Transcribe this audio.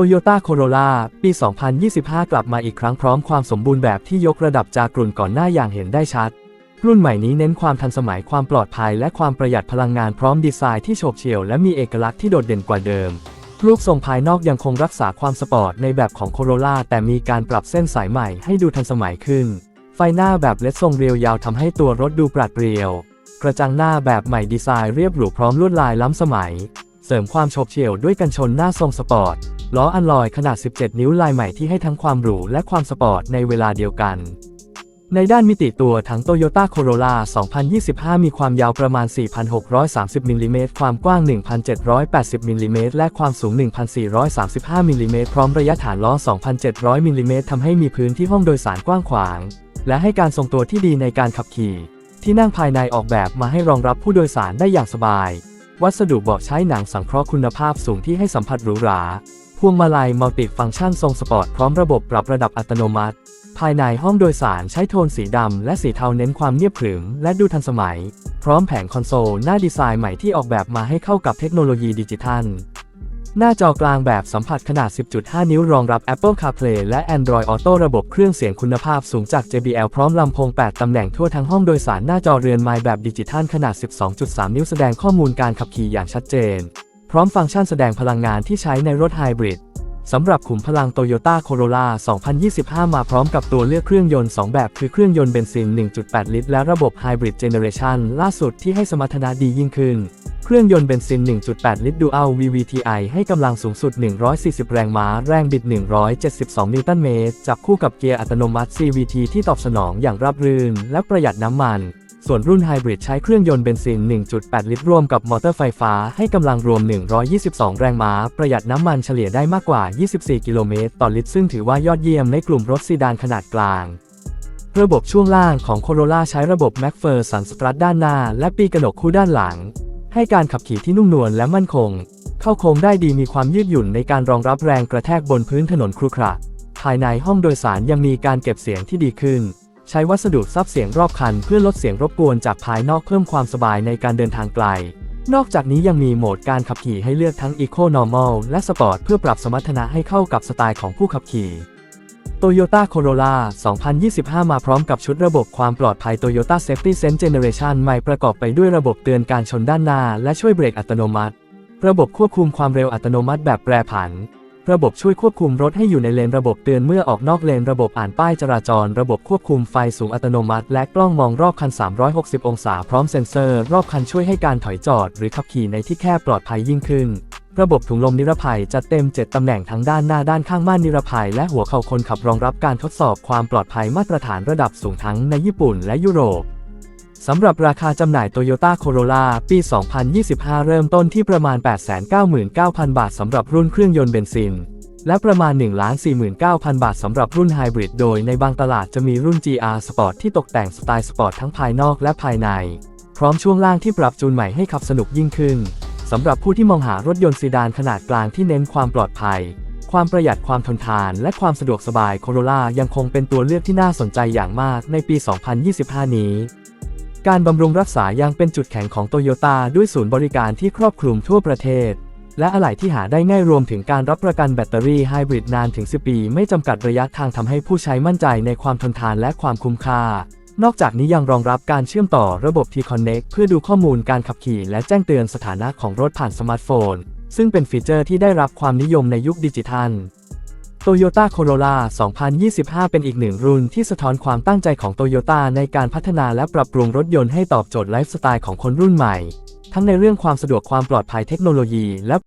Toyota Corolla ปี 2025 กลับมาอีกครั้งพร้อมความสมบูรณ์แบบที่ยกระดับจากรุ่นก่อนหน้าอย่างเห็นได้ชัด รุ่นใหม่นี้เน้นความทันสมัยความปลอดภัยและความประหยัดพลังงานพร้อมดีไซน์ที่โฉบเฉี่ยวและมีเอกลักษณ์ที่โดดเด่นกว่าเดิม รูปทรงภายนอกยังคงรักษาความสปอร์ตในแบบของ Corolla แต่มีการปรับเส้นสายใหม่ให้ดูทันสมัยขึ้น ไฟหน้าแบบเลดทรงเรียวยาวทำให้ตัวรถดูปราดเปรียว กระจังหน้าแบบใหม่ดีไซน์เรียบหรูพร้อมลวดลายล้ำสมัย เสริมความโฉบเฉี่ยวด้วยกันชนหน้าทรงสปอร์ต ล้ออัลลอยขนาด 17 นิ้วลายใหม่ที่ให้ทั้งความหรูและความสปอร์ตในเวลาเดียวกัน ในด้านมิติตัวทั้ง Toyota Corolla 2025 มีความยาวประมาณ 4,630มิลลิเมตรความกว้าง 1,780มิลลิเมตรและความสูง 1,435มิลลิเมตรพร้อมระยะฐานล้อ 2,700มิลลิเมตรทำให้มีพื้นที่ห้องโดยสารกว้างขวาง และให้การทรงตัวที่ดีในการขับขี่ ที่นั่งภายในออกแบบมาให้รองรับผู้โดยสารได้อย่างสบาย วัสดุเบาะใช้หนังสังเคราะห์คุณภาพสูงที่ให้สัมผัสหรูหรา พวงมาลัยมัลติฟังก์ชันทรงสปอร์ตพร้อมระบบปรับระดับอัตโนมัติ ภายในห้องโดยสารใช้โทนสีดำและสีเทาเน้นความเงียบขรึมและดูทันสมัย พร้อมแผงคอนโซลหน้าดีไซน์ใหม่ที่ออกแบบมาให้เข้ากับเทคโนโลยีดิจิทัล หน้าจอกลางแบบสัมผัสขนาด 10.5 นิ้วรองรับ Apple CarPlay และ Android Auto ระบบเครื่องเสียงคุณภาพสูงจาก JBL พร้อมลำโพง 8 ตำแหน่งทั่วทั้งห้องโดยสารหน้าจอเรือนไม้แบบดิจิทัลขนาด 12.3 นิ้วแสดงข้อมูลการขับขี่อย่างชัดเจน พร้อมฟังก์ชันแสดงพลังงานที่ใช้ในรถไฮบริดสำหรับขุมพลัง Toyota Corolla 2025 มาพร้อมกับตัวเลือกเครื่องยนต์ 2 แบบ คือเครื่องยนต์เบนซิน 1.8 ลิตร และระบบ Hybrid Generation ล่าสุดที่ให้สมรรถนะดียิ่งขึ้น เครื่องยนต์เบนซิน 1.8 ลิตร Dual VVTi ให้กำลังสูงสุด 140 แรงม้า แรงบิด 172 นิวตันเมตร จับคู่กับเกียร์อัตโนมัติ CVT ที่ตอบสนองอย่างราบรื่น และประหยัดน้ำมัน ส่วนรุ่นไฮบริดใช้เครื่องยนต์เบนซิน 1.8 ลิตร ร่วมกับมอเตอร์ไฟฟ้าให้กำลังรวม 122 แรงม้า ประหยัดน้ำมันเฉลี่ยได้มากกว่า 24 กิโลเมตรต่อลิตร ซึ่งถือว่ายอดเยี่ยมในกลุ่มรถซีดานขนาดกลางระบบช่วงล่างของ Corolla ใช้ระบบ MacPherson Strut ด้านหน้า และปีกกระหนกคู่ด้านหลัง ให้การขับขี่ที่นุ่มนวลและมั่นคง เข้าโค้งได้ดีมีความยืดหยุ่นในการรองรับแรงกระแทกบนพื้นถนนครุขระ ภายในห้องโดยสารยังมีการเก็บเสียงที่ดีขึ้น ใช้วัสดุซับเสียงรอบคันเพื่อลดเสียงรบกวนจากภายนอกเพิ่มความสบายในการเดินทางไกล นอกจากนี้ยังมีโหมดการขับขี่ให้เลือกทั้ง Eco Normal และ Sport เพื่อปรับสมรรถนะให้เข้ากับสไตล์ของผู้ขับขี่ Toyota Corolla 2025 มาพร้อมกับชุดระบบความปลอดภัย Toyota Safety Sense Generation ใหม่ประกอบไปด้วยระบบเตือนการชนด้านหน้า และช่วยเบรกอัตโนมัติ ระบบควบคุมความเร็วอัตโนมัติแบบแปรผัน ระบบช่วยควบคุมรถให้อยู่ในเลน ระบบเตือนเมื่อออกนอกเลน ระบบอ่านป้ายจราจร ระบบควบคุมไฟสูงอัตโนมัติ และกล้องมองรอบคัน 360 องศา พร้อมเซ็นเซอร์ รอบคันช่วยให้การถอยจอด หรือขับขี่ในที่แคบปลอดภัยยิ่งขึ้น ระบบถุงลมนิรภัยจัดเต็ม 7 ตำแหน่งทั้งด้านหน้าด้านข้างม่านนิรภัย และหัวเข่าคนขับรองรับการทดสอบความปลอดภัยมาตรฐานระดับสูงทั้งในญี่ปุ่นและยุโรปสำหรับราคาจำหน่าย Toyota Corolla ปี 2025 เริ่มต้นที่ประมาณ 899,000 บาทสำหรับรุ่นเครื่องยนต์เบนซิน และประมาณ 1,49,000 บาทสำหรับรุ่นไฮบริดโดยในบางตลาดจะมีรุ่น GR Sport ที่ตกแต่งสไตล์สปอร์ตทั้งภายนอกและภายใน พร้อมช่วงล่างที่ปรับจูนใหม่ให้ขับสนุกยิ่งขึ้น สำหรับผู้ที่มองหารถยนต์ซีดานขนาดกลางที่เน้นความปลอดภัย ความประหยัดความทนทาน และความสะดวกสบาย Corolla ยังคงเป็นตัวเลือกที่น่าสนใจอย่างมากในปี 2025 นี้ การบำรุงรักษายังเป็นจุดแข็งของโตโยต้าด้วยศูนย์บริการที่ครอบคลุมทั่วประเทศ และอะไหล่ที่หาได้ง่ายรวมถึงการรับประกันแบตเตอรี่ไฮบริดนานถึง 10 ปี ไม่จำกัดระยะทางทำให้ผู้ใช้มั่นใจในความทนทานและความคุ้มค่า นอกจากนี้ยังรองรับการเชื่อมต่อระบบ T-Connect เพื่อดูข้อมูลการขับขี่และแจ้งเตือนสถานะของรถผ่านสมาร์ทโฟน ซึ่งเป็นฟีเจอร์ที่ได้รับความนิยมในยุคดิจิทัล Toyota Corolla 2025 เป็นอีกหนึ่งรุ่นที่สะท้อนความตั้งใจของ Toyota ในการพัฒนาและปรับปรุงรถยนต์ให้ตอบโจทย์ไลฟ์สไตล์ของคนรุ่นใหม่ ทั้งในเรื่องความสะดวกความปลอดภัยเทคโนโลยีและ